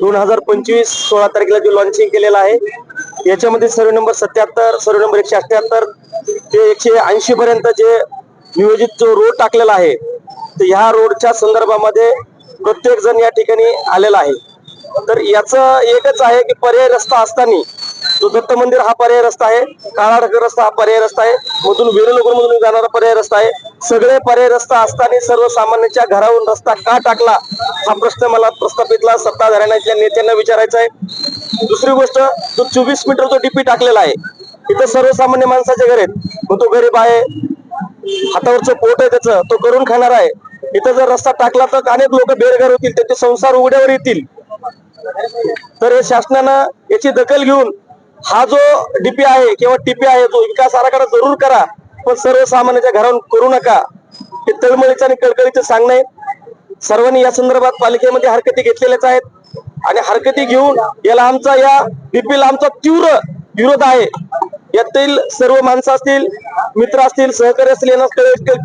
दोन हजार पंचवीस सोळा तारखेला जो लॉन्चिंग केलेला आहे याच्यामध्ये सर्व नंबर सत्याहत्तर सर्व नंबर एकशे अठ्याहत्तर ते एकशे ऐंशी पर्यंत जे नियोजित जो रोड टाकलेला आहे तर ह्या रोडच्या संदर्भामध्ये प्रत्येक जण या ठिकाणी आलेला आहे. तर याचं एकच आहे की पर्याय रस्ता असताना जो दत्त मंदिर हा पर्याय रस्ता आहे काळा रस्ता हा पर्याय रस्ता आहे मधून वेरुनगर मधून जाणारा पर्याय रस्ता आहे सगळे पर्याय रस्ता असताना सर्वसामान्यांच्या घरावरून रस्ता का टाकला? हा प्रश्न मला प्रस्थापितला सत्ताधाऱ्यांच्या नेत्यांना विचारायचा आहे. दुसरी गोष्ट तो चोवीस मीटर तो डीपी टाकलेला आहे इथं सर्वसामान्य माणसाचे घर आहेत. मग तो गरीब आहे हातावरचं पोट आहे त्याचं तो करून खाणार आहे. इथं जर रस्ता टाकला तर अनेक लोक बेरघर होतील त्यांचे संसार उघड्यावर येतील. तर हे शासनानं याची दखल घेऊन हा जो डीपी आहे किंवा टीपी आहे तो विकास आराखडा जरूर करा. आपण सर्वसामान्यांच्या घरावर करू नका. हे तळमळीचं आणि कळकळीचं सांगणं आहे. सर्वांनी या संदर्भात पालिकेमध्ये हरकती घेतलेल्याच आहेत. आणि हरकती घेऊन याला आमचा या डीपीला आमचा तीव्र विरोध आहे. यातील सर्व माणसं असतील मित्र असतील सहकारी असतील यांना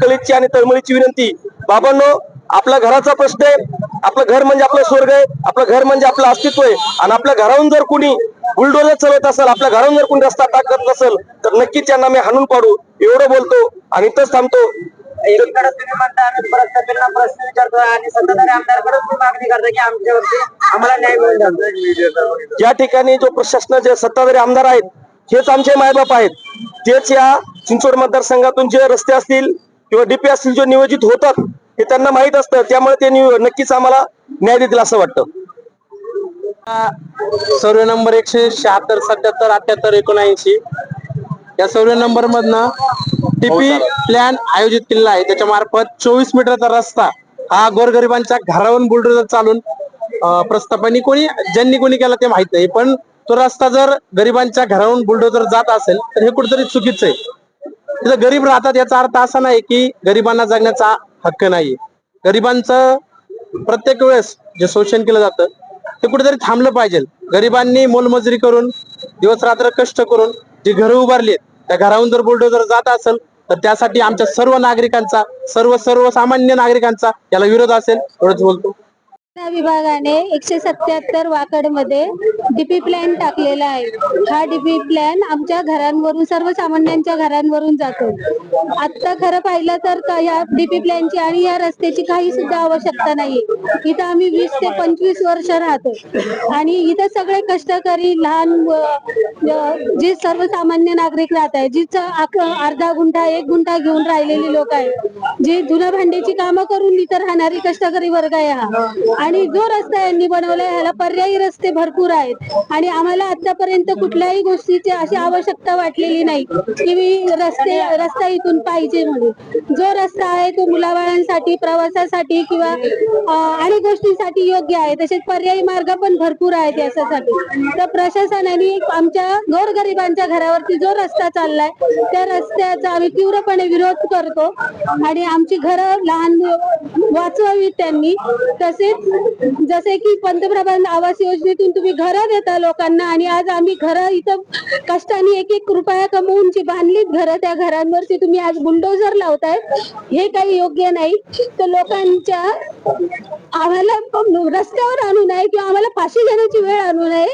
कळीची आणि तळमळीची विनंती. बाबांनो आपल्या घराचा प्रश्न आहे. आपलं घर म्हणजे आपलं स्वर्ग आहे. आपलं घर म्हणजे आपलं अस्तित्व आहे. आणि आपल्या घराहून जर कुणी बुलडोजर चालवत असेल आपल्या घरावरून जर कोणी रस्ता टाकत नसेल तर नक्कीच त्यांना मी हाणून पाडू. एवढं बोलतो आणि इथंच थांबतो. एकीकडे तुम्ही म्हणता आम्ही प्रश्न विचारतो आणि सत्ताधारी आमदारकडे तुम्ही मागणी करता की आमच्यावरती आम्हाला न्याय मिळून या ठिकाणी जो प्रशासनाचे सत्ताधारी आमदार आहेत हेच आमचे मायबाप आहेत. तेच या चिंचवड मतदारसंघातून जे रस्ते असतील किंवा डीपी असतील जे नियोजित होतात हे त्यांना माहीत असतं. त्यामुळे ते नक्कीच आम्हाला न्याय देतील असं वाटतं. सर्वे नंबर एकशे शहात्तर सत्याहत्तर अठ्याहत्तर एकोणऐंशी. या सर्वे नंबर मधनं टीपी प्लॅन आयोजित केलेला आहे. त्याच्या मार्फत चोवीस मीटरचा रस्ता हा गोरगरिबांच्या घरावरून बुलडोजर चालून प्रस्थापनी कोणी ज्यांनी कोणी केला ते माहीत नाही. पण तो रस्ता जर गरिबांच्या घरावरून बुलडोजर जात असेल तर हे कुठेतरी चुकीचं आहे. तिथं गरीब राहतात याचा अर्थ असा नाही की गरिबांना जगण्याचा हक्क नाही गरिबांचं प्रत्येक वेळेस जे शोषण केलं जातं ते कुठेतरी थांबलं पाहिजे. गरिबांनी मोलमजुरी करून दिवस रात्र कष्ट करून जी घरं उभारली आहेत त्या घराहून जर बुलडोजर जात असेल तर त्यासाठी आमच्या सर्व नागरिकांचा सर्व सर्वसामान्य नागरिकांचा याला विरोध असेल एवढंच बोलतो. विभागाने एकशे सत्याहत्तर वाकडमध्ये डीपी प्लॅन टाकलेला आहे. हा डीपी प्लॅन आमच्या घरांवरून सर्वसामान्यांच्या घरांवरून जातो. आता खरं पाहिलं तर या डीपी प्लॅनची आणि या रस्त्याची काही सुद्धा आवश्यकता नाहीये इथं आम्ही वीस ते पंचवीस वर्ष राहतो. आणि इथं सगळे कष्टकरी लहान जे सर्वसामान्य नागरिक राहत आहे जिचा अर्धा गुंठा एक गुंठा घेऊन राहिलेली लोक आहेत जे जुन्या भांड्याची कामं करून इथं राहणारी कष्टकरी वर्ग आहे हा. आणि जो रस्ता यांनी बनवलाय ह्याला पर्यायी रस्ते भरपूर आहेत. आणि आम्हाला आतापर्यंत कुठल्याही गोष्टीची अशी आवश्यकता वाटलेली नाही की मी रस्ते रस्ता इथून पाहिजे म्हणून. जो रस्ता आहे तो मुलाबाळांसाठी प्रवासासाठी किंवा अनेक गोष्टींसाठी योग्य आहे. तसेच पर्यायी मार्ग पण भरपूर आहेत याच्यासाठी तर प्रशासनाने आमच्या गोरगरिबांच्या घरावरती जो रस्ता चाललाय त्या रस्त्याचा आम्ही तीव्रपणे विरोध करतो. आणि आमची घरं लहान वाचवावीत त्यांनी. तसेच जसे की पंतप्रधान आवास योजनेतून तुम्ही घरं देता लोकांना आणि आज आम्ही घरं इथं कष्टाने एक एक रुपया कमवून जी बांधलीत घरं त्या घरांवरती तुम्ही आज बुलडोझर लावताय हे काही योग्य नाही. तर लोकांच्या आम्हाला रस्त्यावर आणू नये किंवा आम्हाला फाशी घेण्याची वेळ आणू नये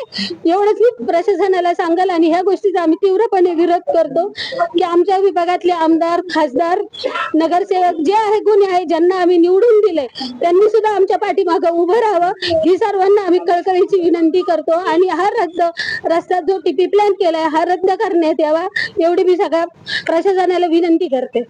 एवढंच मी प्रशासनाला सांगाल आणि ह्या गोष्टीचा आम्ही तीव्रपणे विरोध करतो की आमच्या विभागातले आमदार खासदार नगरसेवक जे आहे गुन्हे आहे ज्यांना आम्ही निवडून दिले त्यांनी सुद्धा आमच्या पाठीमागं उभं राहावं. ही सर्वांना आम्ही कळकळीची विनंती करतो. आणि हा रद्द रस्ता जो टीपी प्लॅन केलाय हा रद्द करण्यात यावा. एवढी मी सगळ्या प्रशासनाला विनंती करते.